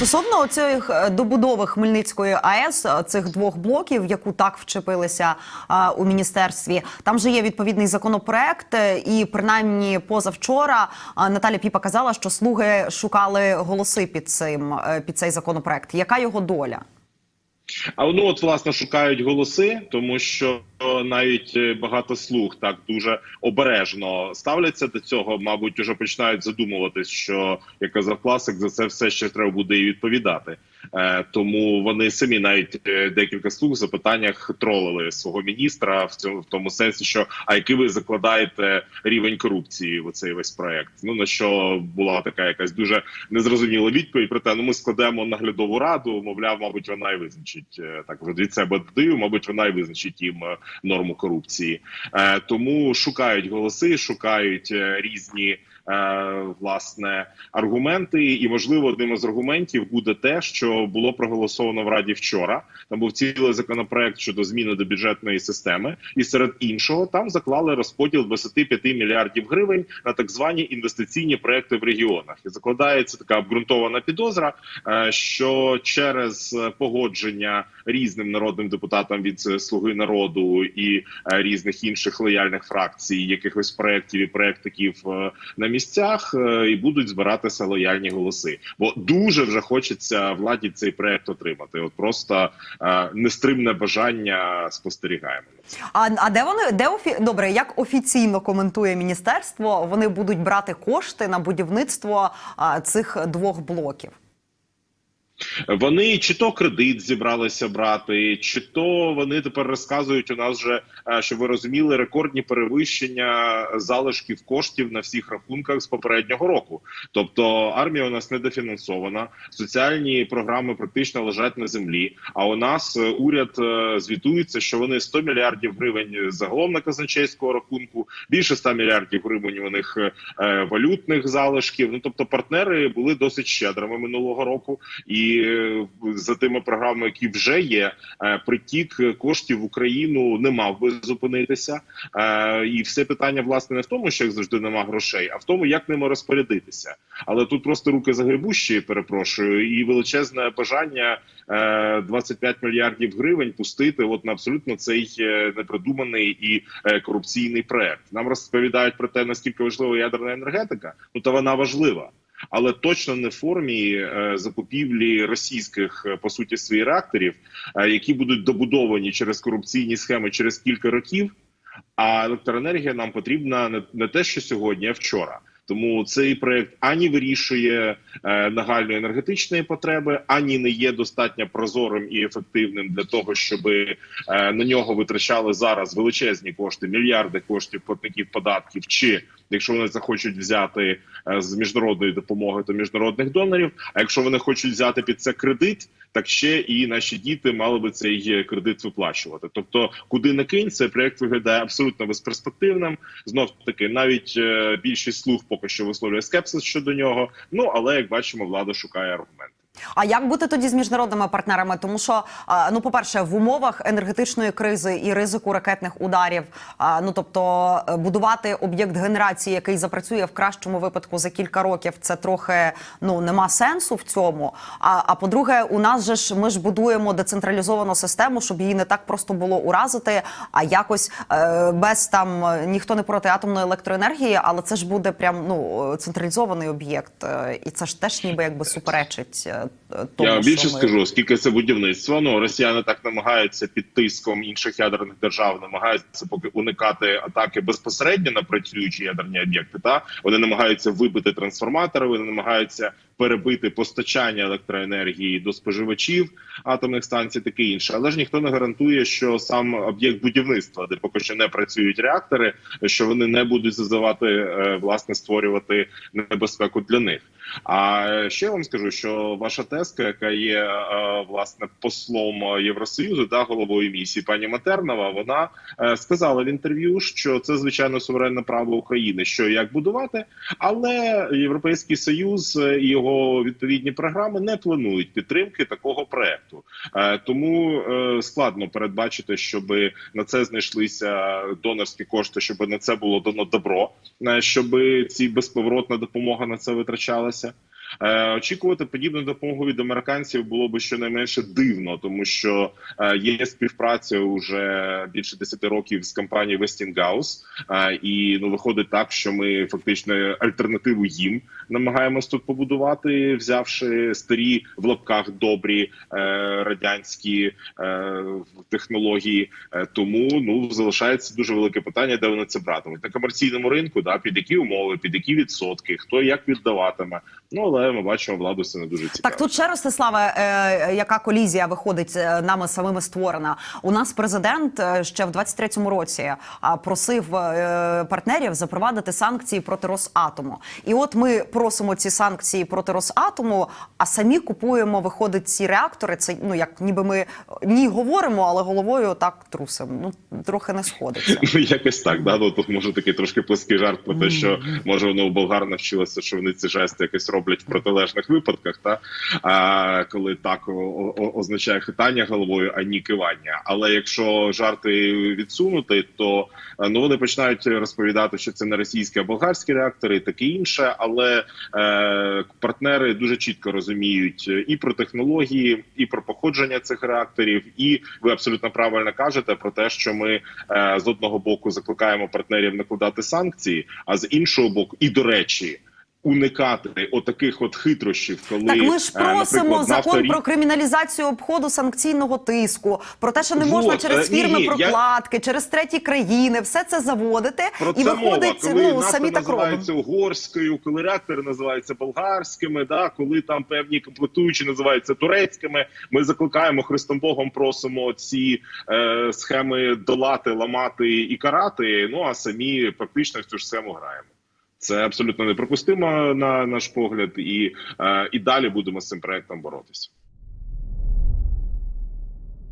Стосовно цих е, добудови Хмельницької АЕС, е, цих двох блоків, яку так вчепилися а, у міністерстві, там же є відповідний законопроект, е, і принаймні позавчора е, Наталя Піпа казала, що слуги шукали голоси під цим е, під цей законопроект. Яка його доля? А ну от власне шукають голоси, тому що навіть е, багато слуг так дуже обережно ставляться до цього. Мабуть, вже починають задумуватись, що як казав класик, за це все ще треба буде і відповідати. Е, тому вони самі навіть е, декілька слуг в запитаннях тролили свого міністра в цьому в тому сенсі, що а який ви закладаєте рівень корупції в цей весь проект? Ну на що була така якась дуже незрозуміла відповідь. Проте ну ми складемо наглядову раду. Мовляв, мабуть, вона і визначить е, так вже від себе додаю. Мабуть, вона і визначить їм норму корупції. Тому шукають голоси, шукають різні. Е, Власне, аргументи, і можливо, одним із аргументів буде те, що було проголосовано в Раді вчора. Там був цілий законопроект щодо зміни до бюджетної системи, і серед іншого там заклали розподіл 25 мільярдів гривень на так звані інвестиційні проекти в регіонах. І закладається така обґрунтована підозра, е, що через погодження різним народним депутатам від Слуги народу і е, різних інших лояльних фракцій, якихось проєктів і проєктиків е, на місцях, е, і будуть збиратися лояльні голоси. Бо дуже вже хочеться владі цей проект отримати. От просто е, нестримне бажання спостерігаємо. А, а де вони де офі... добре, як офіційно коментує міністерство? Вони будуть брати кошти на будівництво цих двох блоків. Вони чи то кредит зібралися брати, чи то вони тепер розказують у нас вже, е, щоб ви розуміли, рекордні перевищення залишків коштів на всіх рахунках з попереднього року. Тобто армія у нас недофінансована, соціальні програми практично лежать на землі. А у нас е, уряд е, звітується, що вони 100 мільярдів гривень загалом на казначейського рахунку, більше 100 мільярдів гривень у них валютних залишків. Ну тобто, партнери були досить щедрими минулого року і. І за тими програмами, які вже є, е, притік коштів в Україну не мав би зупинитися. Е, І все питання власне не в тому, що як завжди нема грошей, а в тому, як ними розпорядитися. Але тут просто руки загребущі, перепрошую, і величезне бажання 25 мільярдів гривень пустити от на абсолютно цей е, непридуманий і е, корупційний проект. Нам розповідають про те, наскільки важлива ядерна енергетика. Ну та вона важлива але точно не в формі е, закупівлі російських е, по суті своїх реакторів, е, які будуть добудовані через корупційні схеми через кілька років. А електроенергія нам потрібна не, не те, що сьогодні, а вчора. Тому цей проект ані вирішує е, нагальної енергетичної потреби, ані не є достатньо прозорим і ефективним для того, щоб е, на нього витрачали зараз величезні кошти, мільярди коштів платників податків. Чи якщо вони захочуть взяти е, з міжнародної допомоги, то міжнародних донорів. А якщо вони хочуть взяти під це кредит, так ще і наші діти мали би цей кредит виплачувати. Тобто, куди не кинь, цей проект виглядає абсолютно безперспективним. Знов таки, навіть е, більшість слуг поки що висловлює скепсис щодо нього. Ну але як бачимо, влада шукає аргументи. А як бути тоді з міжнародними партнерами? Тому що ну, по перше, в умовах енергетичної кризи і ризику ракетних ударів, ну тобто е, будувати об'єкт генерації, який запрацює в кращому випадку за кілька років, це трохи ну нема сенсу в цьому. А, а по-друге, у нас же ж ми ж будуємо децентралізовану систему, щоб її не так просто було уразити, а якось е, без там е, ніхто не проти атомної електроенергії, але це ж буде прям ну централізований об'єкт, і це ж теж ніби якби суперечить. Тому, Я більше ми... скажу, оскільки це будівництво. Ну росіяни так намагаються під тиском інших ядерних держав, намагаються поки уникати атаки безпосередньо на працюючі ядерні об'єкти. Та вони намагаються вибити трансформатори, вони намагаються перебити постачання електроенергії до споживачів атомних станцій, таке інше. Але ж ніхто не гарантує, що сам об'єкт будівництва, де поки що не працюють реактори, що вони не будуть зазивати е, власне створювати небезпеку для них. А ще я вам скажу, що ваша тезка, яка є е, власне послом Євросоюзу та головою місії, пані Матернова, вона е, сказала в інтерв'ю, що це звичайно суверенне право України, що як будувати, але Європейський Союз і його відповідні програми не планують підтримки такого проекту. Е, Тому е, складно передбачити, щоб на це знайшлися донорські кошти, щоб на це було дано добро, е, щоб ці безповоротна допомога на це витрачалася. Е, очікувати подібну допомогу від американців було би щонайменше дивно, тому що е, є співпраця уже більше 10 років з компанією Westinghouse, е, і ну виходить так, що ми фактично альтернативу їм намагаємось тут побудувати, взявши старі в лапках добрі радянські технології. Тому ну залишається дуже велике питання, де вони це братимуть на комерційному ринку. Да, під які умови, під які відсотки, хто як віддаватиме. Ну але ми бачимо, владу це не дуже цікаво. Так, тут ще Ростиславе, е, яка колізія виходить е, нами самими створена. У нас президент е, ще в 23-му році а, просив е, партнерів запровадити санкції проти Росатому. І от ми просимо ці санкції проти Росатому, а самі купуємо, виходить, ці реактори. Це ну як ніби ми ні говоримо, але головою так трусимо. Ну трохи не сходиться. Ну, якось так, да. Ну тут може такий трошки плоский жарт про те, що може воно у болгар навчилося, що вони ці жести якось роблять в протилежних випадках, та а, коли так о, о, означає хитання головою, а ні кивання. Але якщо жарти відсунути, то е, ну вони починають розповідати, що це не російські, а болгарські реактори, і таке інше. Але е, партнери дуже чітко розуміють і про технології, і про походження цих реакторів. І ви абсолютно правильно кажете про те, що ми е, з одного боку закликаємо партнерів накладати санкції, а з іншого боку, і до речі. Уникати отаких от хитрощів, коли Так ми ж е, просимо закон нафторі- про криміналізацію обходу санкційного тиску, про те, що не можна е, через фірми ні, я- прокладки, через треті країни, все це заводити Про і це виходить, мова, коли ну самі так робимо. називається угорською, коли реактори називаються болгарськими, да коли там певні комплектуючі називаються турецькими. Ми закликаємо Христом Богом, просимо ці е, схеми долати, ламати і карати. Ну а самі фактично в цю ж схему граємо. Це абсолютно неприпустимо на наш погляд, і, е, і далі будемо з цим проектом боротися.